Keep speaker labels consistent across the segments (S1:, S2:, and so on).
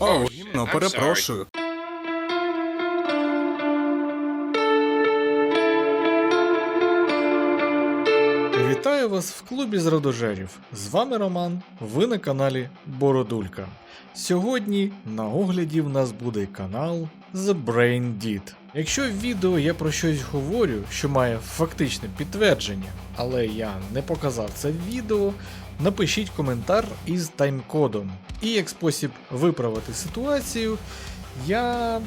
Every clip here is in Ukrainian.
S1: О, гімно, перепрошую.
S2: Вітаю вас в клубі з радожерів. З вами Роман. Ви на каналі Бородулька. Сьогодні на огляді в нас буде канал The Brain Deed. Якщо в відео я про щось говорю, що має фактичне підтвердження, але я не показав це в відео, напишіть коментар із таймкодом. І як спосіб виправити ситуацію, я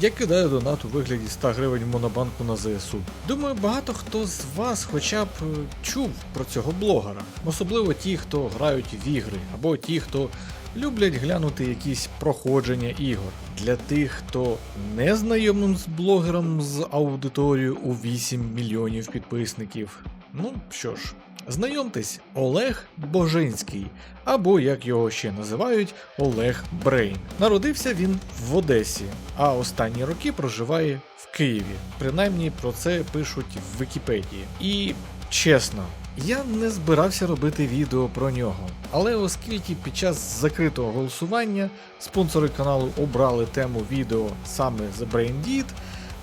S2: я кидаю донат у вигляді 100 гривень в монобанку на ЗСУ. Думаю, багато хто з вас хоча б е, чув про цього блогера, особливо ті, хто грають в ігри, або ті, хто люблять глянути якісь проходження ігор. Для тих, хто не знайомим з блогером з аудиторією у 8 мільйонів підписників. Ну що ж, знайомтесь, Олег Божинський, або як його ще називають, Олег Брейн. Народився він в Одесі, а останні роки проживає в Києві. Принаймні про це пишуть в Вікіпедії. І чесно. Я не збирався робити відео про нього, але оскільки під час закритого голосування спонсори каналу обрали тему відео саме The Brain Deed,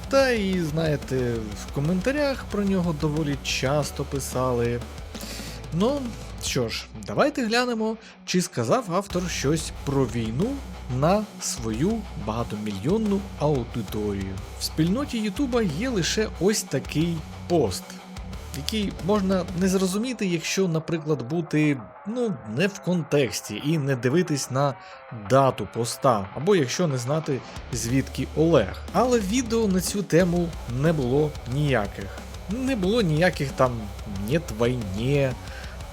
S2: та і знаєте, в коментарях про нього доволі часто писали. Ну, що ж, давайте глянемо, чи сказав автор щось про війну на свою багатомільйонну аудиторію. В спільноті Ютуба є лише ось такий пост, який можна не зрозуміти, якщо, наприклад, бути ну, не в контексті і не дивитись на дату поста, або якщо не знати звідки Олег. Але відео на цю тему не було ніяких. Не було ніяких там «нет війні»,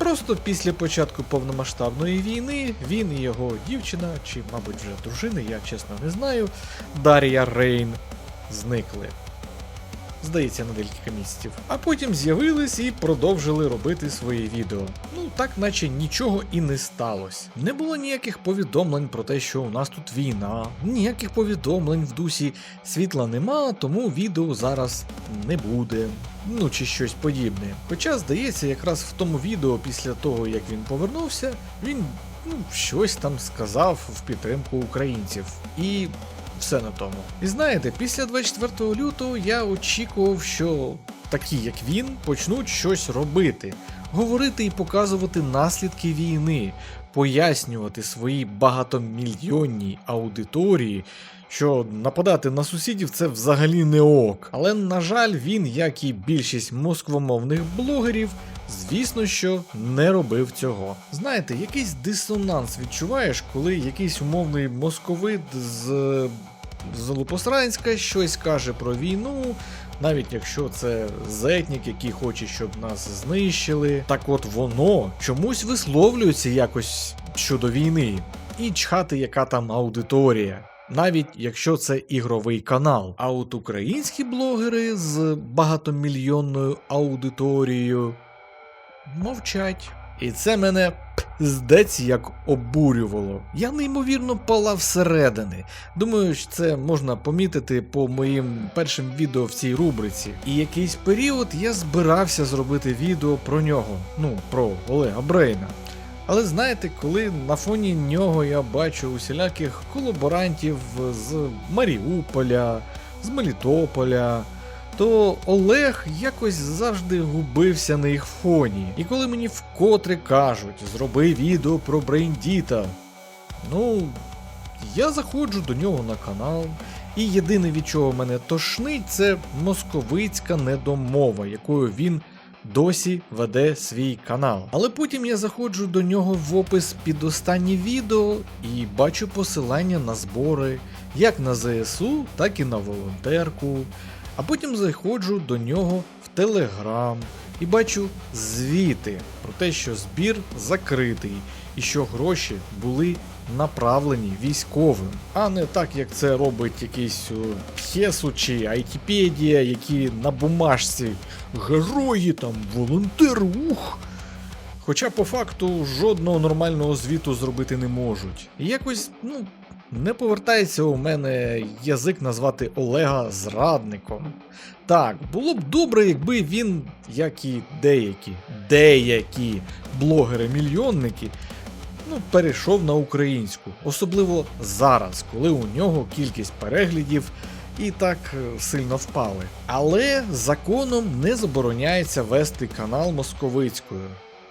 S2: Просто після початку повномасштабної війни він і його дівчина, чи, мабуть, вже дружина, я чесно не знаю, Дар'я Рейн зникли. Здається, на декілька місяців. А потім з'явились і продовжили робити свої відео. Ну, так наче нічого і не сталося. Не було ніяких повідомлень про те, що у нас тут війна, ніяких повідомлень в дусі світла нема, тому відео зараз не буде. Ну чи щось подібне. Хоча, здається, якраз в тому відео, після того як він повернувся, він ну, щось там сказав в підтримку українців. І все на тому. І знаєте, після 24 лютого я очікував, що такі, як він, почнуть щось робити, говорити і показувати наслідки війни, пояснювати своїй багатомільйонній аудиторії. Що нападати на сусідів це взагалі не ок. Але на жаль, він, як і більшість москвомовних блогерів, звісно, що не робив цього. Знаєте, якийсь дисонанс відчуваєш, коли якийсь умовний московит з з Лопосранська щось каже про війну, навіть якщо це зетнік, який хоче, щоб нас знищили. Так от воно чомусь висловлюється якось щодо війни. І чхати, яка там аудиторія. Навіть якщо це ігровий канал. А от українські блогери з багатомільйонною аудиторією мовчать. І це мене пздець як обурювало. Я неймовірно палав всередини. Думаю, що це можна помітити по моїм першим відео в цій рубриці. І якийсь період я збирався зробити відео про нього, ну, про Олега Брейна. Але знаєте, коли на фоні нього я бачу усіляких колаборантів з Маріуполя, з Мелітополя то Олег якось завжди губився на їх фоні. І коли мені вкотре кажуть, зроби відео про Брейндіта, ну, я заходжу до нього на канал, і єдине від чого мене тошнить, це московицька недомова, якою він. Досі веде свій канал. Але потім я заходжу до нього в опис під останнє відео і бачу посилання на збори як на ЗСУ, так і на волонтерку. А потім заходжу до нього в Телеграм і бачу звіти про те, що збір закритий і що гроші були направлені військовим, а не так, як це робить якийсь Хесу чи Айтіпедія, які на бумажці герої, там волонтер, ух. Хоча по факту жодного нормального звіту зробити не можуть. І якось, ну, не повертається у мене язик назвати Олега зрадником. Так, було б добре, якби він, як і деякі, деякі блогери-мільйонники, ну, перейшов на українську, особливо зараз, коли у нього кількість переглядів і так е, сильно впали. Але законом не забороняється вести канал московицькою.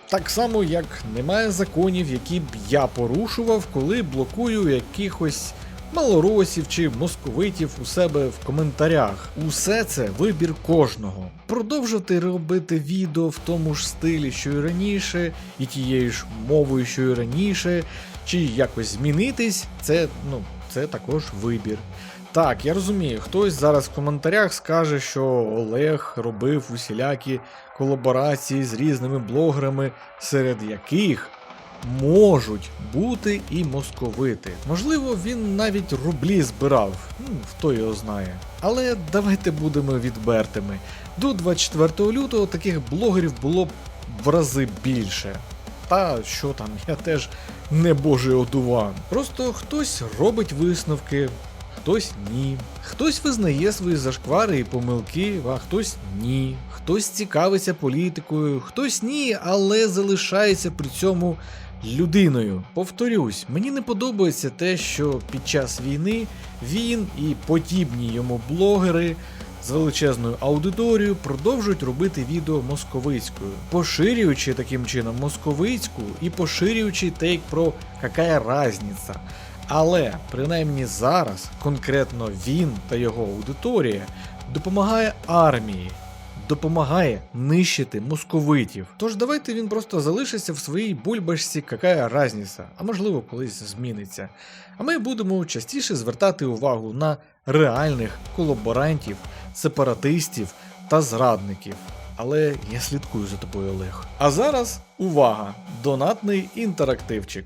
S2: Так само, як немає законів, які б я порушував, коли блокую якихось малоросів чи московитів у себе в коментарях. Усе це вибір кожного. Продовжувати робити відео в тому ж стилі, що і раніше, і тією ж мовою, що і раніше, чи якось змінитись, це ну це також вибір. Так, я розумію, хтось зараз в коментарях скаже, що Олег робив усілякі колаборації з різними блогерами, серед яких можуть бути і московити. Можливо, він навіть рублі збирав, ну, хто його знає. Але давайте будемо відвертими. До 24 лютого таких блогерів було б в рази більше. Та що там, я теж не божий одуван. Просто хтось робить висновки, хтось ні. Хтось визнає свої зашквари і помилки, а хтось ні. Хтось цікавиться політикою, хтось ні, але залишається при цьому людиною. Повторюсь, мені не подобається те, що під час війни він і подібні йому блогери. З величезною аудиторією продовжують робити відео московицькою, поширюючи таким чином московицьку і поширюючи тейк про какая разниця. Але принаймні зараз конкретно він та його аудиторія допомагає армії, допомагає нищити московитів. Тож давайте він просто залишиться в своїй бульбашці, какая разниця, а можливо колись зміниться. А ми будемо частіше звертати увагу на реальних колаборантів, сепаратистів та зрадників. Але я слідкую за тобою, Олег. А зараз увага! Донатний інтерактивчик.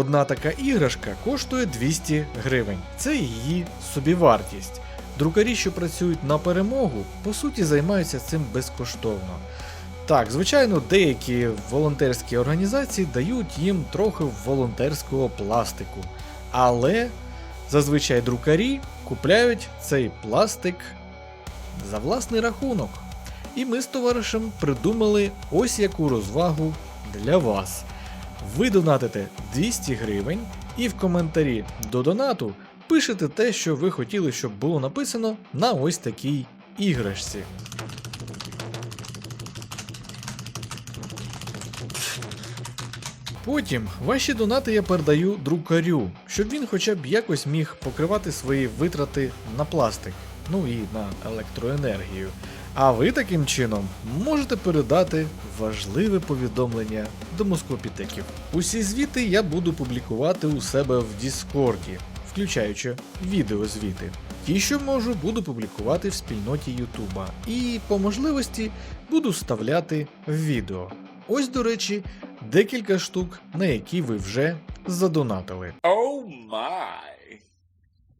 S2: Одна така іграшка коштує 200 гривень. Це її собівартість. Друкарі, що працюють на перемогу, по суті займаються цим безкоштовно. Так, звичайно, деякі волонтерські організації дають їм трохи волонтерського пластику, але зазвичай друкарі купляють цей пластик за власний рахунок. І ми з товаришем придумали ось яку розвагу для вас. Ви донатите 200 гривень і в коментарі до донату пишете те, що ви хотіли, щоб було написано на ось такій іграшці. Потім ваші донати я передаю друкарю, щоб він хоча б якось міг покривати свої витрати на пластик, ну і на електроенергію. А ви таким чином можете передати важливе повідомлення до москвопітеків. Усі звіти я буду публікувати у себе в Діскорді, включаючи відеозвіти. Ті, що можу, буду публікувати в спільноті Ютуба. І по можливості буду вставляти в відео. Ось, до речі, декілька штук, на які ви вже задонатили.
S3: Oh my.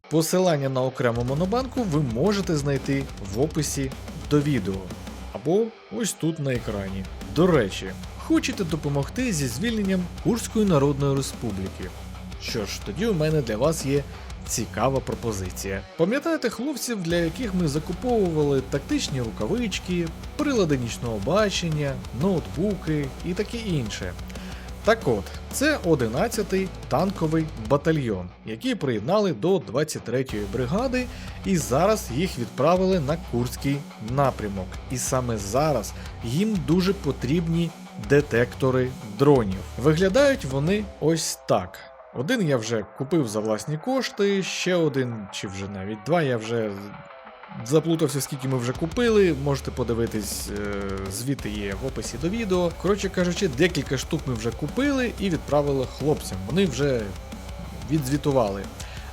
S2: Посилання на окрему монобанку ви можете знайти в описі до відео або ось тут на екрані. До речі, хочете допомогти зі звільненням Курської Народної Республіки? Що ж, тоді у мене для вас є цікава пропозиція. Пам'ятаєте хлопців, для яких ми закуповували тактичні рукавички, прилади нічного бачення, ноутбуки і таке інше. Так от, це 11-й танковий батальйон, який приєднали до 23-ї бригади, і зараз їх відправили на Курський напрямок. І саме зараз їм дуже потрібні детектори дронів. Виглядають вони ось так. Один я вже купив за власні кошти, ще один, чи вже навіть два, я вже Заплутався, скільки ми вже купили. Можете подивитись, е, звіти є в описі до відео. Коротше кажучи, декілька штук ми вже купили і відправили хлопцям. Вони вже відзвітували.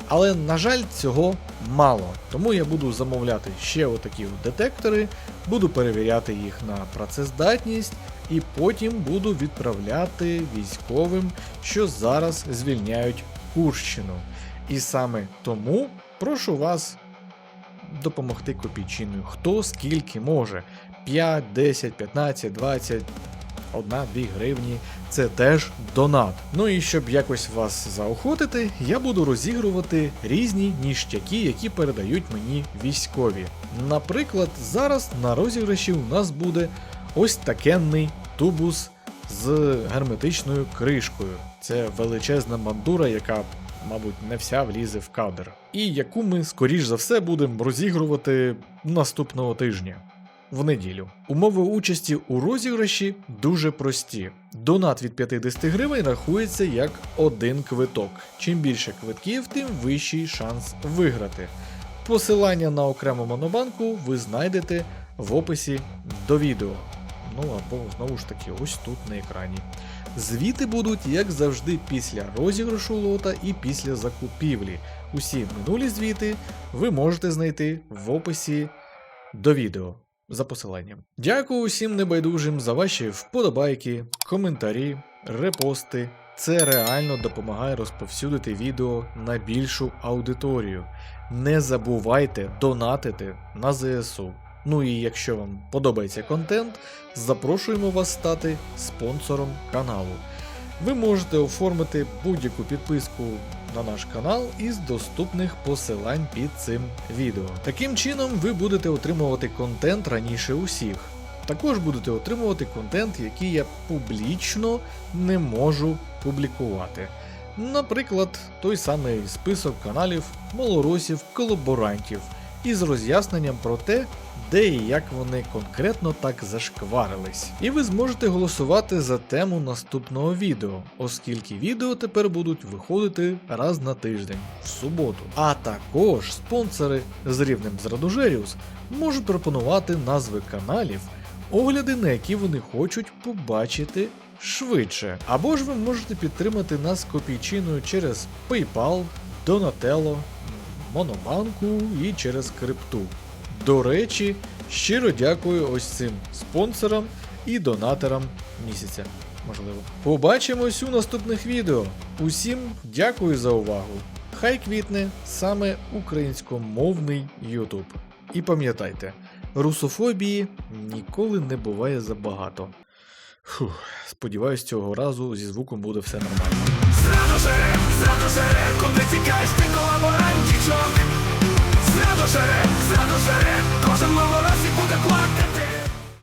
S2: Але, на жаль, цього мало. Тому я буду замовляти ще отакі детектори, буду перевіряти їх на працездатність і потім буду відправляти військовим, що зараз звільняють Курщину. І саме тому прошу вас допомогти копійчиною. Хто скільки може. 5, 10, 15, 20, 1-2 гривні це теж донат. Ну і щоб якось вас заохотити, я буду розігрувати різні ніштяки, які передають мені військові. Наприклад, зараз на розіграші у нас буде ось такенний тубус з герметичною кришкою. Це величезна мандура, яка, мабуть, не вся влізе в кадр. І яку ми, скоріш за все, будемо розігрувати наступного тижня в неділю. Умови участі у розіграші дуже прості. Донат від 50 гривень рахується як один квиток. Чим більше квитків, тим вищий шанс виграти. Посилання на окрему монобанку ви знайдете в описі до відео. Ну або знову ж таки, ось тут на екрані. Звіти будуть, як завжди, після розіграшу лота і після закупівлі. Усі минулі звіти ви можете знайти в описі до відео за посиланням. Дякую усім небайдужим за ваші вподобайки, коментарі, репости. Це реально допомагає розповсюдити відео на більшу аудиторію. Не забувайте донатити на ЗСУ. Ну і якщо вам подобається контент, запрошуємо вас стати спонсором каналу. Ви можете оформити будь-яку підписку на наш канал із доступних посилань під цим відео. Таким чином, ви будете отримувати контент раніше усіх. Також будете отримувати контент, який я публічно не можу публікувати. Наприклад, той самий список каналів малоросів колаборантів із роз'ясненням про те, де і як вони конкретно так зашкварились. І ви зможете голосувати за тему наступного відео, оскільки відео тепер будуть виходити раз на тиждень в суботу. А також спонсори з рівнем з можуть пропонувати назви каналів, огляди на які вони хочуть побачити швидше. Або ж ви можете підтримати нас копійчиною через PayPal, Donatello, Монобанку і через крипту. До речі, щиро дякую ось цим спонсорам і донаторам місяця. Можливо. Побачимось у наступних відео. Усім дякую за увагу. Хай квітне саме українськомовний YouTube. І пам'ятайте, русофобії ніколи не буває забагато. Фух, сподіваюсь, цього разу зі звуком буде все нормально.
S4: Зрано жере, зрано жере, коли тікаєш ти колаборантічок Зрано жере, зрано жере, кожен малоросі буде плакати